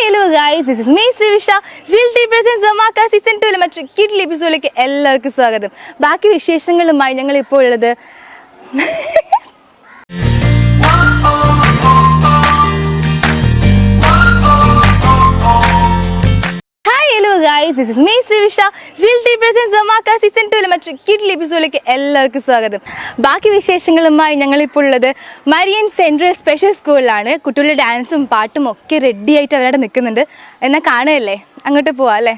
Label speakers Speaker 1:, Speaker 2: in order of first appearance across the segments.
Speaker 1: Hello this is me Sreevisha സിൽ T presents സമാക്ക season ടൂവിലെ മറ്റൊരു കിഡ്ലി എപ്പിസോഡിലേക്ക് എല്ലാവർക്കും സ്വാഗതം. ബാക്കി വിശേഷങ്ങളുമായി ഞങ്ങൾ ഇപ്പോൾ ഉള്ളത് guys this is me Sreevisha സിൽ ടി പ്രസൻസ് സമാക്ക സീസൺ ടൂവിലെ മറ്റൊരു കിഡ്ലി എപ്പിസോഡിലേക്ക് എല്ലാവർക്കും സ്വാഗതം. ബാക്കി വിശേഷങ്ങളുമായി ഞങ്ങളിപ്പോൾ ഉള്ളത് മരിയൻ സെൻട്രൽ സ്പെഷ്യൽ സ്കൂളിലാണ് കുട്ടികളുടെ ഡാൻസും പാട്ടും ഒക്കെ റെഡി ആയിട്ട് അവരവിടെ നിൽക്കുന്നുണ്ട്. എന്നാൽ കാണുകയല്ലേ? അങ്ങോട്ട് പോവാം അല്ലേ?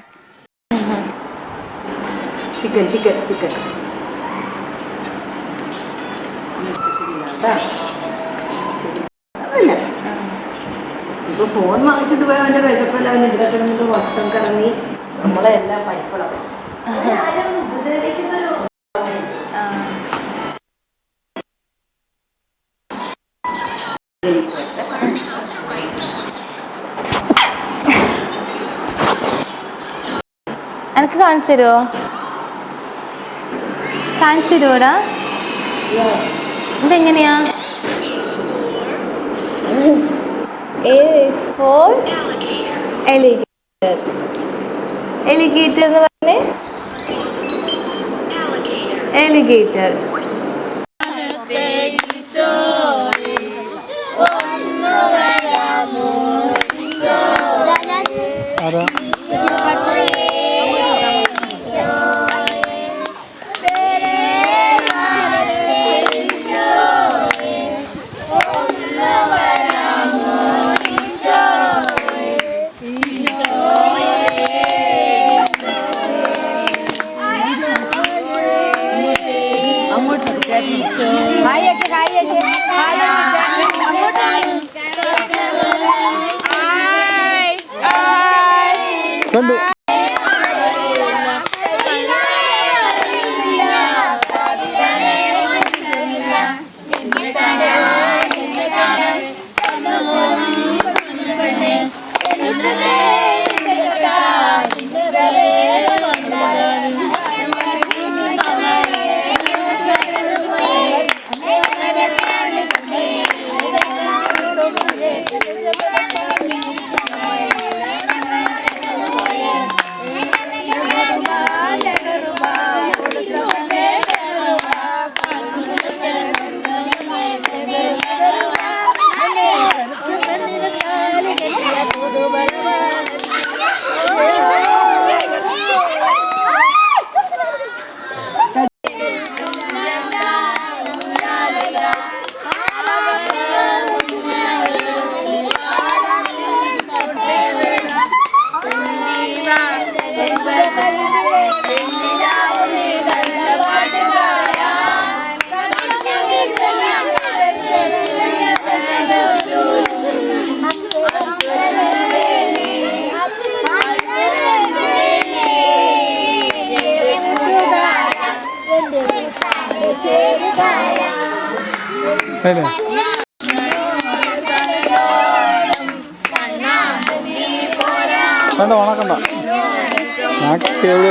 Speaker 2: ചിക്കൻ ചിക്കൻ ചിക്കൻ ഇപ്പൊ ഫോൺ വാങ്ങിച്ചിട്ട് പോയ അവന്റെ വിശപ്പല്ല അവൻ ഇവിടെ കിടന്നിട്ട് വട്ടം കറങ്ങി. നമ്മളെ എല്ലാം പരിപ്പളക്കും
Speaker 1: എനിക്ക് കാണിച്ചു തരുമോ കാണിച്ചു തരുമോടാ ഇതെങ്ങനെയാ? A is for alligator. Alligator എന്ന് പറഞ്ഞേ alligator.
Speaker 3: അല്ലേ? കണ്ട ഉണക്കണ്ട. ഞാൻ എവിടെ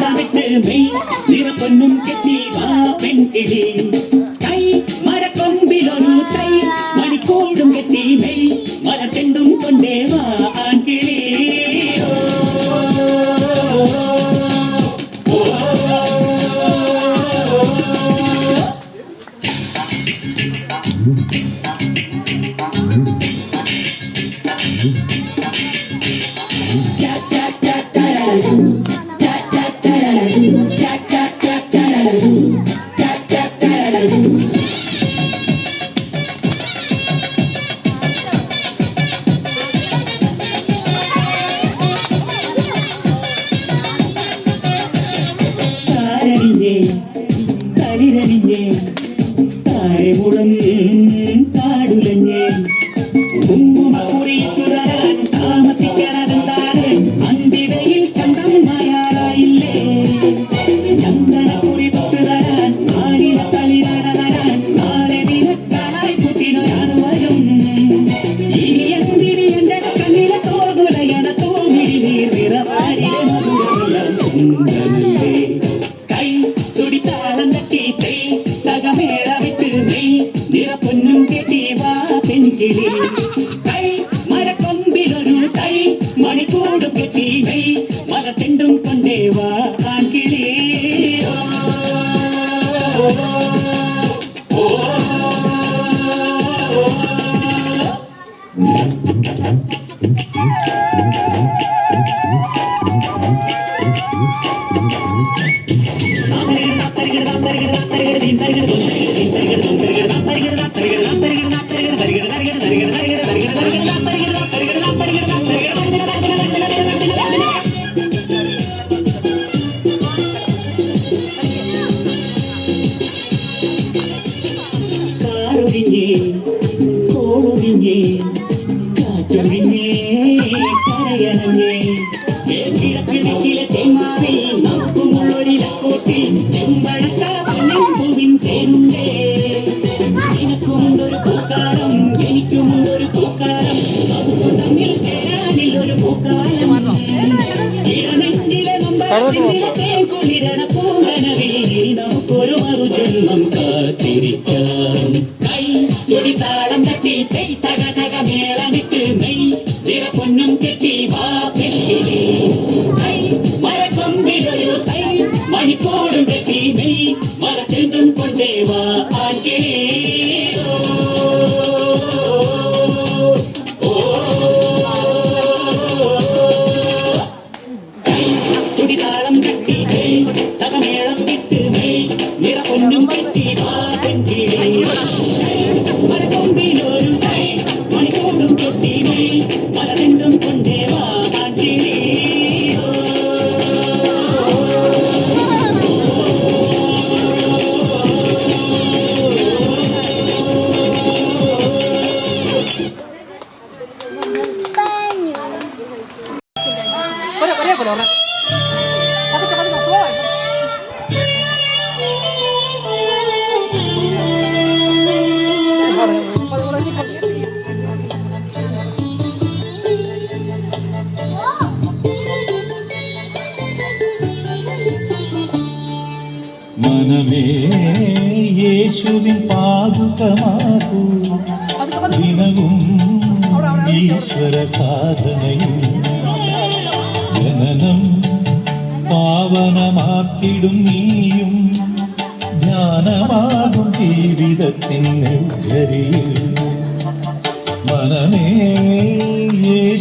Speaker 4: நடமிட்டு மெய் நிற பொண்ணும் கெட்டி வா பெண்
Speaker 5: கிளி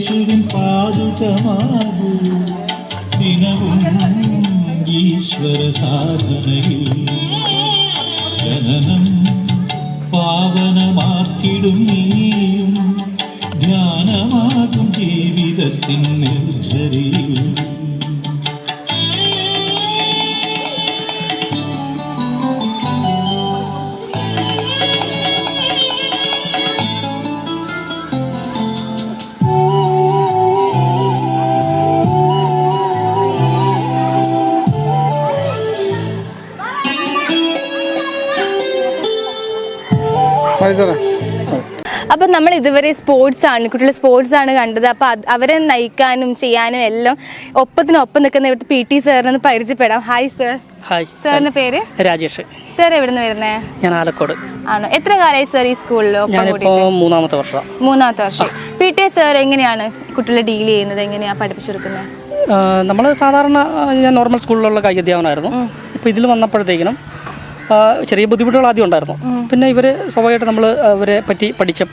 Speaker 5: യേശുവിൻ പാതുകമാകൂ. ദിനവും ഈശ്വര സാധനയിൽ ജനനം പാവനമാക്കിടും നീയും. ധ്യാനമാകും ജീവിതത്തിൻ നിർജരിയിൽ
Speaker 3: മതി സാറേ മതി.
Speaker 1: അപ്പൊ നമ്മൾ ഇതുവരെ സ്പോർട്സ് ആണ് കുട്ടികളെ സ്പോർട്സ് ആണ് കണ്ടത്. അപ്പൊ അവരെ നയിക്കാനും ചെയ്യാനും എല്ലാം ഒപ്പത്തിനൊപ്പം നിൽക്കുന്ന ഇവിടുത്തെ പി ടി സാറിനൊന്ന് പരിചയപ്പെടാം. ഹായ് സർ
Speaker 4: ഹായ്
Speaker 1: സാറിന്റെ പേര്?
Speaker 4: രാജേഷ്.
Speaker 1: സാർ എവിടെന്ന് വരുന്നേ?
Speaker 4: ഞാൻ ആലക്കോട്.
Speaker 1: ആണോ? എത്ര കാലമായി സാർ ഈ സ്കൂളിലോ
Speaker 4: മൂന്നാമത്തെ വർഷം.
Speaker 1: മൂന്നാമത്തെ വർഷം. പി ടി സാർ എങ്ങനെയാണ് കുട്ടികളെ ഡീൽ ചെയ്യുന്നത്? എങ്ങനെയാണ് പഠിപ്പിച്ചെടുക്കുന്നത്?
Speaker 4: നമ്മൾ സാധാരണ ഞാൻ നോർമൽ സ്കൂളിലുള്ള കായിക അധ്യാപനമായിരുന്നു ഇപ്പോൾ ഇതിൽ വന്നപ്പോഴത്തേക്കിനും ചെറിയ ബുദ്ധിമുട്ടുകൾ ആദ്യം ഉണ്ടായിരുന്നു. പിന്നെ ഇവർ സ്വാഭാവികമായിട്ട് നമ്മൾ അവരെ പറ്റി പഠിച്ച.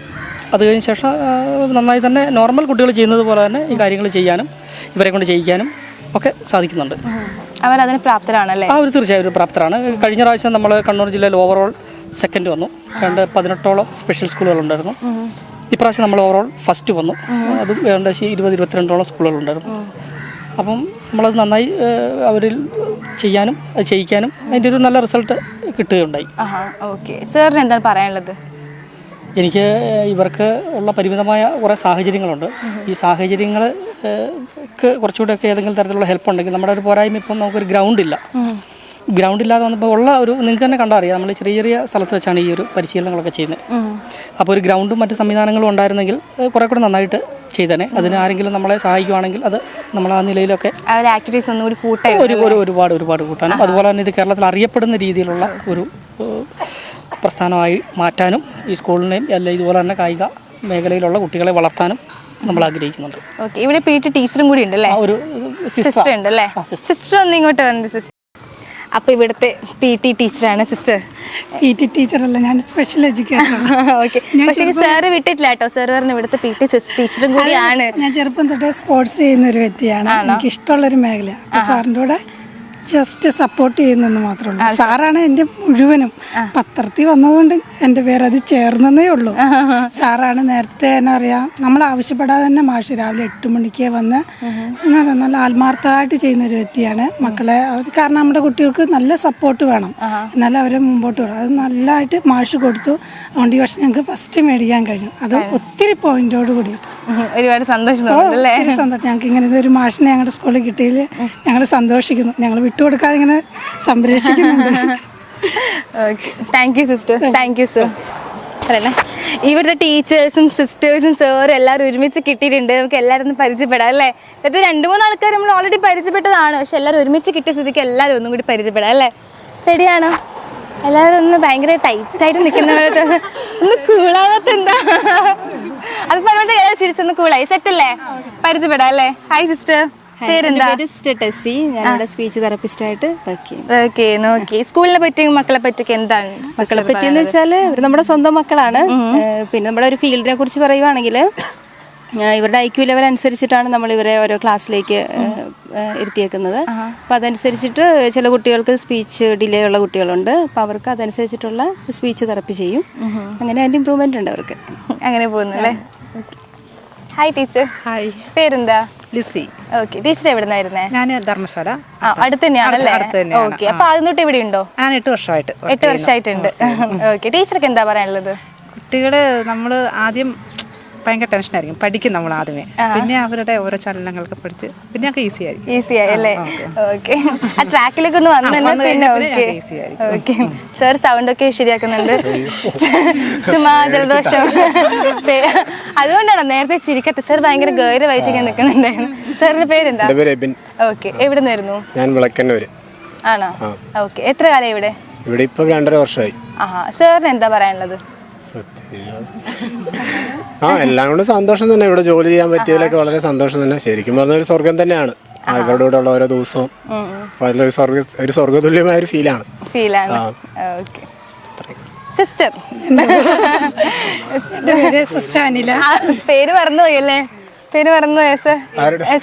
Speaker 4: അത് കഴിഞ്ഞ ശേഷം നന്നായി തന്നെ നോർമൽ കുട്ടികൾ ചെയ്യുന്നത് പോലെ തന്നെ ഈ കാര്യങ്ങൾ ചെയ്യാനും ഇവരെ കൊണ്ട് ചെയ്യിക്കാനും ഒക്കെ സാധിക്കുന്നുണ്ട്.
Speaker 1: അവർ അതിന് പ്രാപ്തരാണല്ലേ?
Speaker 4: ആ ഒരു തീർച്ചയായും പ്രാപ്തരാണ്. കഴിഞ്ഞ പ്രാവശ്യം നമ്മൾ കണ്ണൂർ ജില്ലയിൽ ഓവറോൾ സെക്കൻഡ് വന്നു. രണ്ട് പതിനെട്ടോളം സ്പെഷ്യൽ സ്കൂളുകൾ സ്കൂളുകളുണ്ടായിരുന്നു ഇപ്രാവശ്യം നമ്മൾ ഓവറോൾ ഫസ്റ്റ് വന്നു. അതും ഏകദേശം ഇരുപത് ഇരുപത്തിരണ്ടോളം സ്കൂളുകളുണ്ടായിരുന്നു അപ്പം നമ്മളത് നന്നായി അവരിൽ ചെയ്യാനും അത് ചെയ്യിക്കാനും അതിന്റെ ഒരു നല്ല റിസൾട്ട് കിട്ടുകയുണ്ടായി.
Speaker 1: ഓക്കെ. സാറിന് എന്താണ് പറയാനുള്ളത്?
Speaker 4: എനിക്ക് ഇവർക്ക് ഉള്ള പരിമിതമായ കുറേ സാഹചര്യങ്ങളുണ്ട്. ഈ സാഹചര്യങ്ങൾ കുറച്ചുകൂടെയൊക്കെ ഏതെങ്കിലും തരത്തിലുള്ള ഹെൽപ്പ് ഉണ്ടെങ്കിൽ നമ്മുടെ ഒരു പോരായ്മ ഇപ്പം നമുക്കൊരു ഗ്രൗണ്ട് ഇല്ല. ഗ്രൗണ്ട് ഇല്ലാതെ വന്നപ്പോൾ ഉള്ള ഒരു നിങ്ങൾക്ക് തന്നെ കണ്ടറിയാം. നമ്മൾ ചെറിയ ചെറിയ സ്ഥലത്ത് വെച്ചാണ് ഈ ഒരു പരിശീലനങ്ങളൊക്കെ ചെയ്യുന്നത്. അപ്പോൾ ഒരു ഗ്രൗണ്ടും മറ്റ് സംവിധാനങ്ങളും ഉണ്ടായിരുന്നെങ്കിൽ കുറേ കൂടെ നന്നായിട്ട് ചെയ്തേനെ. അതിന് ആരെങ്കിലും നമ്മളെ സഹായിക്കുവാണെങ്കിൽ അത് നമ്മൾ ആ നിലയിലൊക്കെ
Speaker 1: ആക്ടിവിറ്റീസ് ഒന്നുകൂടി
Speaker 4: ഒരു ഒരു ഒരുപാട് ഒരുപാട് കൂട്ടാനും. അതുപോലെ തന്നെ ഇത് കേരളത്തിൽ അറിയപ്പെടുന്ന രീതിയിലുള്ള ഒരു പ്രസ്ഥാനമായി മാറ്റാനും ഈ സ്കൂളിനെയും അല്ല ഇതുപോലെ തന്നെ കായിക മേഖലയിലുള്ള കുട്ടികളെ വളർത്താനും നമ്മൾ ആഗ്രഹിക്കുന്നുണ്ട്.
Speaker 1: ഓക്കെ ഇവിടെ പി ടി ടീച്ചറും കൂടി ഉണ്ട് അല്ലേ
Speaker 4: ഒരു
Speaker 1: സിസ്റ്റർ. ഉണ്ട് അല്ലേ സിസ്റ്റർ. ഒന്ന് ഇങ്ങോട്ട് വന്ന് സിസ്റ്റർ അപ്പൊ ഇവിടുത്തെ പി ടി ടീച്ചറാണ് സിസ്റ്റർ
Speaker 6: പി ടി ടീച്ചറല്ല ഞാൻ സ്പെഷ്യൽ എഡ്യൂക്കേറ്റർ
Speaker 1: ഓക്കെ പക്ഷേ സാറ് വിട്ടിട്ടില്ല കേട്ടോ. സാർ പറഞ്ഞ ഇവിടുത്തെ പി ടി ടീച്ചറും കൂടിയാണ്.
Speaker 6: ഞാൻ ചെറുപ്പം തൊട്ടേ സ്പോർട്സ് ചെയ്യുന്ന ഒരു വ്യക്തിയാണ്. എനിക്ക് ഇഷ്ടമുള്ളൊരു മേഖല സാറിന്റെ കൂടെ ജസ്റ്റ് സപ്പോർട്ട് ചെയ്യുന്നെന്ന് മാത്രമേ ഉള്ളൂ. സാറാണ് എന്റെ മുഴുവനും. പത്രത്തിൽ വന്നതുകൊണ്ട് എന്റെ പേര് അത് ചേർന്നതേ ഉള്ളൂ സാറാണ് നേരത്തെ എന്നാ പറയാ നമ്മൾ ആവശ്യപ്പെടാതെ തന്നെ മാഷ് രാവിലെ എട്ട് മണിക്ക് വന്ന് നല്ല ആത്മാർത്ഥമായിട്ട് ചെയ്യുന്ന ഒരു വ്യക്തിയാണ്. മക്കളെ കാരണം നമ്മുടെ കുട്ടികൾക്ക് നല്ല സപ്പോർട്ട് വേണം. എന്നാലും അവരെ മുമ്പോട്ട് വേണം അത് നല്ലതായിട്ട് മാഷ് കൊടുത്തു. അതുകൊണ്ട് ഈ വർഷം ഞങ്ങൾക്ക് ഫസ്റ്റ് മേടിക്കാൻ കഴിഞ്ഞു. അത് ഒത്തിരി പോയിന്റോട് കൂടിയിട്ട്.
Speaker 1: ഒരുപാട് സന്തോഷം അല്ലേ?
Speaker 6: സന്തോഷം. ഞങ്ങൾക്ക് ഇങ്ങനെ ഒരു മാഷിനെ ഞങ്ങളുടെ സ്കൂളിൽ കിട്ടിയില്ല ഞങ്ങൾ സന്തോഷിക്കുന്നു. ഞങ്ങൾ വിട്ടുകൊടുക്കാതെ ഇങ്ങനെ സംരക്ഷിക്കുന്നുണ്ട്.
Speaker 1: Okay thank you sister thank you sir അല്ലേ ഇവിടുത്തെ ടീച്ചേഴ്സും സിസ്റ്റേഴ്സും സാറും എല്ലാവരും ഒരുമിച്ച് കിട്ടിയിട്ടുണ്ട്. നമുക്ക് എല്ലാവരും ഒന്ന് പരിചയപ്പെടാം അല്ലേ? ഇത് രണ്ട് മൂന്ന് ആൾക്കാർ നമ്മൾ ഓൾറെഡി പരിചയപ്പെട്ടതാണ്. പക്ഷെ എല്ലാവരും ഒരുമിച്ച് കിട്ടിയ സ്ഥിതിക്ക് എല്ലാവരും ഒന്നും കൂടി പരിചയപ്പെടാം അല്ലേ? റെഡിയാണോ? എല്ലാവരും ഒന്ന് ഭയങ്കര ടൈറ്റായിട്ട് നിൽക്കുന്ന ഒന്ന് കൂളാവാത്ത എന്താ? അത് പറഞ്ഞിട്ട് ചിരിച്ചൊന്ന് കൂളായി സെറ്റ് അല്ലേ? പരിചയപ്പെടാം അല്ലേ? ഹായ് സിസ്റ്റർ പേരെന്താ?
Speaker 7: ടെസ്സി. ഞാനിവിടെ സ്പീച്ച് തെറപ്പിസ്റ്റ് ആയിട്ട് വർക്ക് ചെയ്യും
Speaker 1: ഓക്കെ നോക്കി. സ്കൂളിനെ പറ്റിയും മക്കളെ പറ്റിയൊക്കെ എന്താണ്
Speaker 7: മക്കളെ പറ്റിയെന്ന് വെച്ചാൽ ഇവർ നമ്മുടെ സ്വന്തം മക്കളാണ്. പിന്നെ നമ്മുടെ ഒരു ഫീൽഡിനെ കുറിച്ച് പറയുവാണെങ്കിൽ ഇവരുടെ ഐ ക്യു ലെവൽ അനുസരിച്ചിട്ടാണ് നമ്മൾ ഇവരെ ഓരോ ക്ലാസ്സിലേക്ക് ഇരുത്തിയേക്കുന്നത്. അപ്പോൾ അതനുസരിച്ചിട്ട് ചില കുട്ടികൾക്ക് സ്പീച്ച് ഡിലേ ഉള്ള കുട്ടികളുണ്ട്. അപ്പോൾ അവർക്ക് അതനുസരിച്ചിട്ടുള്ള സ്പീച്ച് തെറപ്പി ചെയ്യും. അങ്ങനെ അതിന്റെ ഇമ്പ്രൂവ്മെന്റ് ഉണ്ട് അവർക്ക്.
Speaker 1: അങ്ങനെ പോകുന്നു അല്ലേ? ഹായ് ടീച്ചർ
Speaker 8: ഹായ്
Speaker 1: പേരെന്താ?
Speaker 8: ലിസി
Speaker 1: ഓക്കെ ടീച്ചർ എവിടെ നിന്നായിരുന്നേ
Speaker 8: ഞാൻ ധർമ്മശാല.
Speaker 1: അടുത്ത് തന്നെയാണല്ലേ. ഓക്കെ അപ്പൊ ആദ്യം തൊട്ട് ഇവിടെ ഉണ്ടോ?
Speaker 8: ഞാൻ എട്ട് വർഷമായിട്ട്
Speaker 1: എട്ട്. വർഷമായിട്ടുണ്ട്. ഓക്കെ ടീച്ചർക്ക് എന്താ പറയാനുള്ളത്?
Speaker 8: കുട്ടികൾ നമ്മൾ ആദ്യം ഭയങ്കര ടെൻഷനായിരിക്കും പഠിക്കും നമ്മൾ ആദ്യമേ. പിന്നെ അവരുടെ ഓരോ ചലനങ്ങളൊക്കെ പഠിച്ച് പിന്നെ ഒക്കെ ഈസി ആയിരിക്കും.
Speaker 1: ഈസി ആയി അല്ലേ? ഓക്കെ. ആ ട്രാക്കിലേക്ക് ഒന്ന് വന്നു
Speaker 8: ആ,
Speaker 1: തന്നെ
Speaker 8: വന്നു
Speaker 1: പിന്നെ? ഓക്കെ. ഓക്കെ സാർ സൗണ്ട് ഒക്കെ ശരിയാക്കുന്നുണ്ട്. ചുമ്മാ ജലദോഷം. അതുകൊണ്ടാണ് നേരത്തെ ചിരിക്കട്ടെ സാർ ഭയങ്കര ഗൗരവമായിട്ട് ഇങ്ങനെ നിൽക്കുന്നുണ്ടായിരുന്നു സാറിന്റെ പേരെന്താ? ഓക്കെ എവിടെ നിന്നായിരുന്നു
Speaker 9: ഞാൻ വിളക്കന്നൂര്.
Speaker 1: ആണോ? ഓക്കെ എത്ര കാലം ഇവിടെ?
Speaker 9: ഇവിടെ ഇപ്പൊ രണ്ടര വർഷമായി.
Speaker 1: ആഹാ. സാറിന് എന്താ പറയാനുള്ളത്?
Speaker 9: ആ എല്ലാം കൊണ്ട് സന്തോഷം തന്നെ. ഇവിടെ ജോലി ചെയ്യാൻ പറ്റിയതിലൊക്കെ വളരെ സന്തോഷം തന്നെ. ശരിക്കും പറഞ്ഞ ഒരു സ്വർഗം തന്നെയാണ്. ആ, ഇവരുടെ കൂടെ ഉള്ള ഓരോ ദിവസവും. വളരെ ഒരു സ്വർഗ ഒരു സ്വർഗതുല്യമായ ഒരു ഫീലാണ്.
Speaker 1: ഫീലാണ് ഓക്കെ. സിസ്റ്റർ.
Speaker 6: സിസ്റ്റർ അനില.
Speaker 1: പേര് പറഞ്ഞു അല്ലേ? പേര് പറഞ്ഞു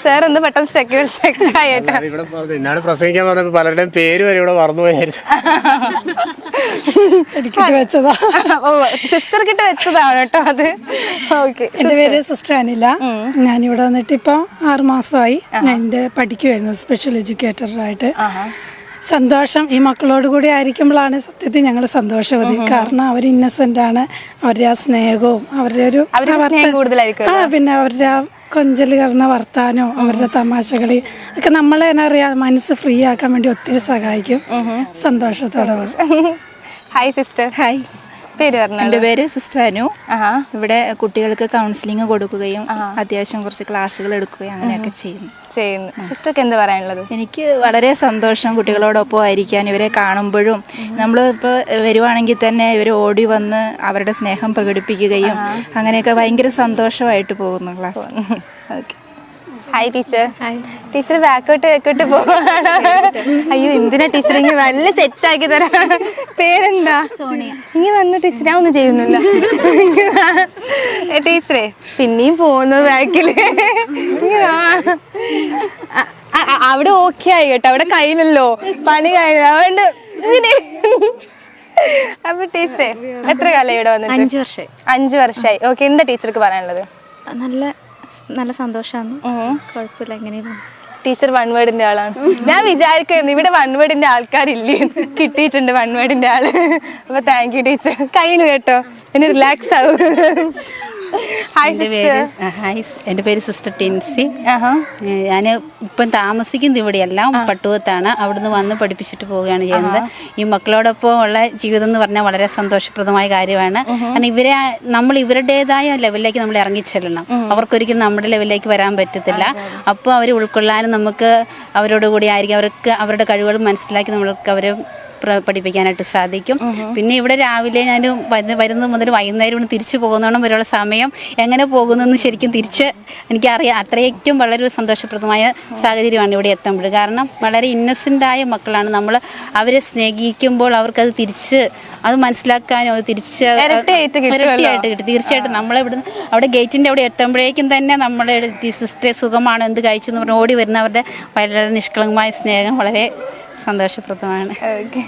Speaker 1: സർ ഒന്ന് പെട്ടെന്ന് സ്റ്റെക്ക് സ്റ്റക്ക് ആയിട്ടോ.
Speaker 9: അത് ഇവിടെ പറഞ്ഞ് എന്നാണ് പ്രസംഗിക്കാൻ പറഞ്ഞപ്പോ പലരുടെയും പേര് വരെ ഇവിടെ
Speaker 1: ഓ സിസ്റ്റർ കിട്ട വെച്ചതാണ് കേട്ടോ അത്. ഓക്കെ
Speaker 6: എന്റെ പേര് സിസ്റ്റർ അനില. ഞാനിവിടെ വന്നിട്ട് ഇപ്പൊ ആറുമാസമായി ഞാൻ എന്റെ പഠിക്കുമായിരുന്നു സ്പെഷ്യൽ എഡ്യൂക്കേറ്ററായിട്ട് സന്തോഷം ഈ മക്കളോട് കൂടി ആയിരിക്കുമ്പോഴാണ് സത്യത്തിൽ ഞങ്ങൾ സന്തോഷവതി. കാരണം അവർ ഇന്നസെന്റ് ആണ്. അവരുടെ ആ സ്നേഹവും അവരുടെ ഒരു ആ പിന്നെ അവരുടെ ആ കൊഞ്ചൽ കറന്ന വർത്താനോ അവരുടെ തമാശകളി ഒക്കെ നമ്മളെ എന്നാ പറയാ മനസ്സ് ഫ്രീ ആക്കാൻ വേണ്ടി ഒത്തിരി സഹായിക്കും. സന്തോഷത്തോടെ.
Speaker 1: ഹായ് സിസ്റ്റർ
Speaker 6: ഹായ്
Speaker 1: പേര് പറഞ്ഞു
Speaker 10: എന്റെ പേര് സിസ്റ്റർ അനു. ഇവിടെ കുട്ടികൾക്ക് കൗൺസിലിംഗ് കൊടുക്കുകയും അത്യാവശ്യം കുറച്ച് ക്ലാസ്സുകൾ എടുക്കുകയും അങ്ങനെയൊക്കെ ചെയ്യുന്നു.
Speaker 1: ചെയ്യുന്നു. സിസ്റ്റർക്ക് എന്ത് പറയാനുള്ളത്?
Speaker 10: എനിക്ക് വളരെ സന്തോഷം കുട്ടികളോടൊപ്പം ആയിരിക്കാൻ ഇവരെ കാണുമ്പോഴും നമ്മൾ ഇപ്പോൾ വരുവാണെങ്കിൽ തന്നെ ഇവർ ഓടി വന്ന് അവരുടെ സ്നേഹം പ്രകടിപ്പിക്കുകയും അങ്ങനെയൊക്കെ ഭയങ്കര സന്തോഷമായിട്ട് പോകുന്നു class.
Speaker 1: Okay hi teacher teacher ബാക്കോട്ട് ബാക്കോട്ട് പോവാണ്. അയ്യോ എന്തിനാ ടീച്ചർ ഇങ്ങനെ നല്ല സെറ്റ് ആക്കി തരാം? പേരെന്താ? സോണിയ. ഇങ്ങനെ വന്നു ടീച്ചർ ഞാൻ ഒന്നും ചെയ്യുന്നില്ല. ടീച്ചറെ പിന്നെയും പോകുന്നു ബാക്കിൽ അവിടെ ഓക്കെ ആയി കേട്ടോ. അവിടെ കഴിഞ്ഞല്ലോ പണി കഴിഞ്ഞു. അതുകൊണ്ട്. അപ്പൊ ടീച്ചറെ എത്ര കാലം ഇവിടെ വന്നിട്ട്?
Speaker 11: അഞ്ചു വർഷമായി
Speaker 1: അഞ്ചു വർഷമായി ഓക്കെ എന്താ ടീച്ചർക്ക് പറയാനുള്ളത്?
Speaker 11: നല്ല നല്ല സന്തോഷമാണ് കുഴപ്പമില്ല എങ്ങനെ
Speaker 1: ടീച്ചർ വൺവേഡിന്റെ ആളാണ്. ഞാൻ വിചാരിക്കുന്നു ഇവിടെ വൺവേഡിന്റെ ആൾക്കാരില്ലേ? കിട്ടിയിട്ടുണ്ട് വൺവേഡിന്റെ ആൾ. അപ്പൊ താങ്ക് യു ടീച്ചർ. കയ്യിൽ കേട്ടോ. എന്നെ റിലാക്സ് ആവും. ഹായ് സിസ്റ്റർ
Speaker 11: ഹായ് എന്റെ പേര് സിസ്റ്റർ ടിൻസി ഞാൻ ഇപ്പം താമസിക്കുന്നത് ഇവിടെയല്ല പട്ടുവത്താണ്. അവിടുന്ന് വന്ന് പഠിപ്പിച്ചിട്ട് പോവുകയാണ് ചെയ്യുന്നത്. ഈ മക്കളോടൊപ്പം ഉള്ള ജീവിതം എന്ന് പറഞ്ഞാൽ വളരെ സന്തോഷപ്രദമായ കാര്യമാണ്. കാരണം ഇവരെ നമ്മൾ ഇവരുടേതായ ലെവലിലേക്ക് നമ്മൾ ഇറങ്ങിച്ചെല്ലണം അവർക്കൊരിക്കലും നമ്മുടെ ലെവലിലേക്ക് വരാൻ പറ്റത്തില്ല. അപ്പോൾ അവർ ഉൾക്കൊള്ളാനും നമുക്ക് അവരോട് കൂടി ആയിരിക്കും. അവർക്ക് അവരുടെ കഴിവുകൾ മനസ്സിലാക്കി നമ്മൾക്ക് അവരെ പ്ര- പഠിപ്പിക്കാനായിട്ട് സാധിക്കും. പിന്നെ ഇവിടെ രാവിലെ ഞാൻ വരുന്നത് മുതൽ വൈകുന്നേരം ഇവിടെ തിരിച്ചു പോകുന്നോണം വരെയുള്ള സമയം എങ്ങനെ പോകുന്നെന്ന് ശരിക്കും തിരിച്ച് എനിക്കറിയാം. അത്രയ്ക്കും വളരെ സന്തോഷപ്രദമായ സാഹചര്യമാണ് ഇവിടെ എത്തുമ്പോൾ. കാരണം വളരെ ഇന്നസെന്റായ മക്കളാണ് നമ്മൾ അവരെ സ്നേഹിക്കുമ്പോൾ അവർക്കത് തിരിച്ച് അത് മനസ്സിലാക്കാനും അത് തിരിച്ച്
Speaker 1: ഇരട്ടിയായിട്ട്
Speaker 11: കിട്ടും. തീർച്ചയായിട്ടും നമ്മളിവിടെ അവിടെ ഗേറ്റിന്റെ അവിടെ എത്തുമ്പോഴേക്കും തന്നെ നമ്മുടെ സിസ്റ്ററെ സുഖമാണ്. എന്ത് കഴിച്ചു എന്ന് പറഞ്ഞ് ഓടി വരുന്നവരുടെ വളരെ നിഷ്കളങ്കമായ സ്നേഹം വളരെ സന്തോഷപ്രദമാണ്.
Speaker 1: ഓക്കെ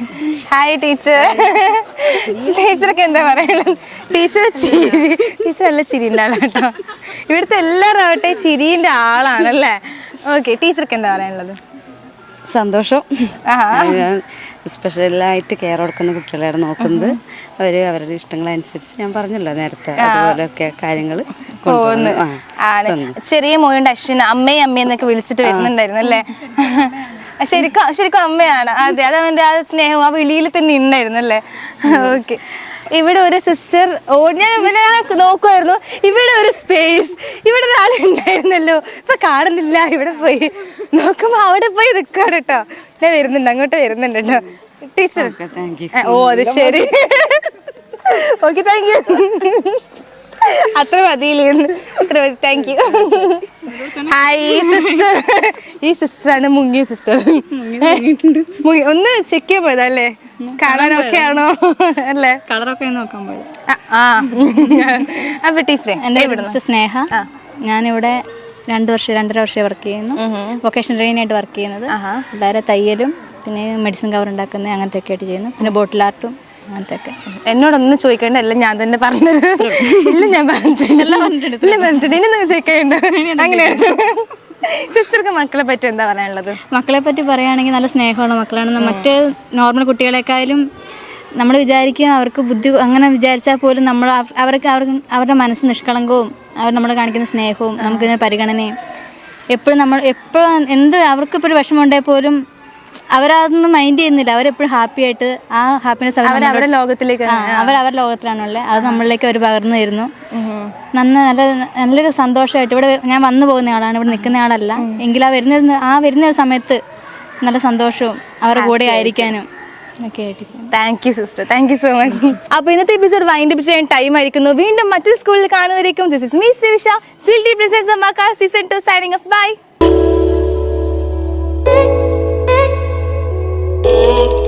Speaker 1: ഹായ് ടീച്ചർ ടീച്ചറൊക്കെ എന്താ പറയുന്നത് ടീച്ചർ ചിരി. ടീച്ചർ നല്ല ചിരിന്റെ ആളാണ് കേട്ടോ. ഇവിടുത്തെ എല്ലാവരും ആവട്ടെ ചിരിന്റെ ആളാണല്ലേ? ഓക്കെ ടീച്ചർക്ക് എന്താ പറയാനുള്ളത്?
Speaker 12: സന്തോഷം.
Speaker 1: ആഹാ.
Speaker 12: സ്പെഷ്യലായിട്ട് കെയർ കൊടുക്കുന്ന കുട്ടികളെയാണ് നോക്കുന്നത്. അവർ അവരുടെ ഇഷ്ടങ്ങളനുസരിച്ച് ഞാൻ പറഞ്ഞല്ലോ നേരത്തെ അതുപോലെയൊക്കെ കാര്യങ്ങൾ
Speaker 1: ചെറിയ മോനുണ്ട് അശ്വിന് അമ്മയും അമ്മയെന്നൊക്കെ വിളിച്ചിട്ട് വരുന്നുണ്ടായിരുന്നു അല്ലേ? ശരിക്കും ശരിക്കും അമ്മയാണ്. അതെ അത് അവന്റെ ആ സ്നേഹം ആ വിളിയിൽ തന്നെ ഉണ്ടായിരുന്നു അല്ലേ? ഓക്കെ ഇവിടെ ഒരു സിസ്റ്റർ ഓ ഞാൻ ഇവനെ നോക്കുമായിരുന്നു ഇവിടെ ഒരു സ്പേസ് ഇവിടെ ഒരാൾ ഉണ്ടായിരുന്നല്ലോ. ഇപ്പൊ കാണുന്നില്ല ഇവിടെ പോയി. നോക്കുമ്പോ അവിടെ പോയി നിൽക്കാണ് കേട്ടോ. ഞാൻ വരുന്നുണ്ട് അങ്ങോട്ട് വരുന്നുണ്ട് കേട്ടോ. ടീച്ചർ. ഓ അത് ശരി. ഓക്കെ താങ്ക് യു അത്ര മതിയില്ലേന്ന് അത്ര മതി താങ്ക് യു ഹായ് സിസ്റ്റർ ഈ സിസ്റ്ററാണ് മുങ്ങിയ സിസ്റ്റർ ഒന്ന് ചെക്ക് ചെയ്യാൻ പോയതല്ലേ കാണാനൊക്കെ ആണോ അല്ലേ?
Speaker 11: കളറൊക്കെ നോക്കാൻ പോയത്.
Speaker 1: അപ്പൊ ടീച്ചറെ
Speaker 11: സിസ്റ്റർ സ്നേഹ. ഞാനിവിടെ രണ്ട് വർഷം രണ്ടര വർഷം വർക്ക് ചെയ്യുന്നു. വൊക്കേഷൻ ട്രെയിനായിട്ട് വർക്ക് ചെയ്യുന്നത്. പിള്ളേരെ തയ്യലും പിന്നെ മെഡിസിൻ കവർ ഉണ്ടാക്കുന്നത് അങ്ങനത്തെ ഒക്കെ ആയിട്ട് ചെയ്യുന്നു. പിന്നെ ബോട്ടിൽ ആർട്ടും അങ്ങനത്തെ ഒക്കെ
Speaker 1: എന്നോടൊന്നും ചോദിക്കേണ്ട. എല്ലാം ഞാൻ തന്നെ പറഞ്ഞത്. ഇല്ല ഞാൻ പറഞ്ഞിട്ടുണ്ട്. ഇല്ല പറഞ്ഞിട്ടുണ്ട് ഇനി നിങ്ങൾ ചോദിക്കേണ്ട. അങ്ങനെ സിസ്റ്റർക്ക് മക്കളെ പറ്റി എന്താ പറയാനുള്ളത്?
Speaker 11: മക്കളെ പറ്റി പറയുകയാണെങ്കിൽ നല്ല സ്നേഹമുള്ള മക്കളാണ്. മറ്റ് നോർമൽ കുട്ടികളെക്കാളും നമ്മൾ വിചാരിക്കുക അവർക്ക് ബുദ്ധി അങ്ങനെ വിചാരിച്ചാൽ പോലും നമ്മൾ അവ- അവർക്ക് അവർക്ക് അവരുടെ മനസ്സ് നിഷ്കളങ്കവും അവർ നമ്മൾ കാണിക്കുന്ന സ്നേഹവും നമുക്കിതിന് പരിഗണനയും. എപ്പോഴും നമ്മൾ എപ്പോഴും എന്ത് അവർക്കിപ്പോൾ ഒരു വിഷമം ഉണ്ടെങ്കിൽ പോലും അവരതൊന്നും മൈൻഡ് ചെയ്യുന്നില്ല. അവരെപ്പോഴും ഹാപ്പി ആയിട്ട് ആ ഹാപ്പിനെസ്
Speaker 1: അവർ അവരുടെ ലോകത്തിലേക്ക്
Speaker 11: അവർ അവരുടെ ലോകത്തിലാണുള്ളത് അത് നമ്മളിലേക്ക് അവർ പകർന്നു തരുന്നു നന്ന നല്ല നല്ലൊരു സന്തോഷമായിട്ട് ഇവിടെ ഞാൻ വന്നു പോകുന്ന ആളാണ്. ഇവിടെ നിൽക്കുന്ന ആളല്ല. എങ്കിൽ ആ വരുന്ന ആ വരുന്ന സമയത്ത് നല്ല സന്തോഷവും അവരുടെ കൂടെ ആയിരിക്കാനും
Speaker 1: thank you sister thank you so much അപ്പൊ ഇന്നത്തെ എപ്പിസോഡ് വൈൻഡ് അപ്പ് ചെയ്യാൻ ടൈം ആയിരിക്കുന്നു. വീണ്ടും മറ്റൊരു സ്കൂളിൽ കാണുന്നവരേക്കും. This is me Sreevisha. Sill the presence season two signing off bye Oh.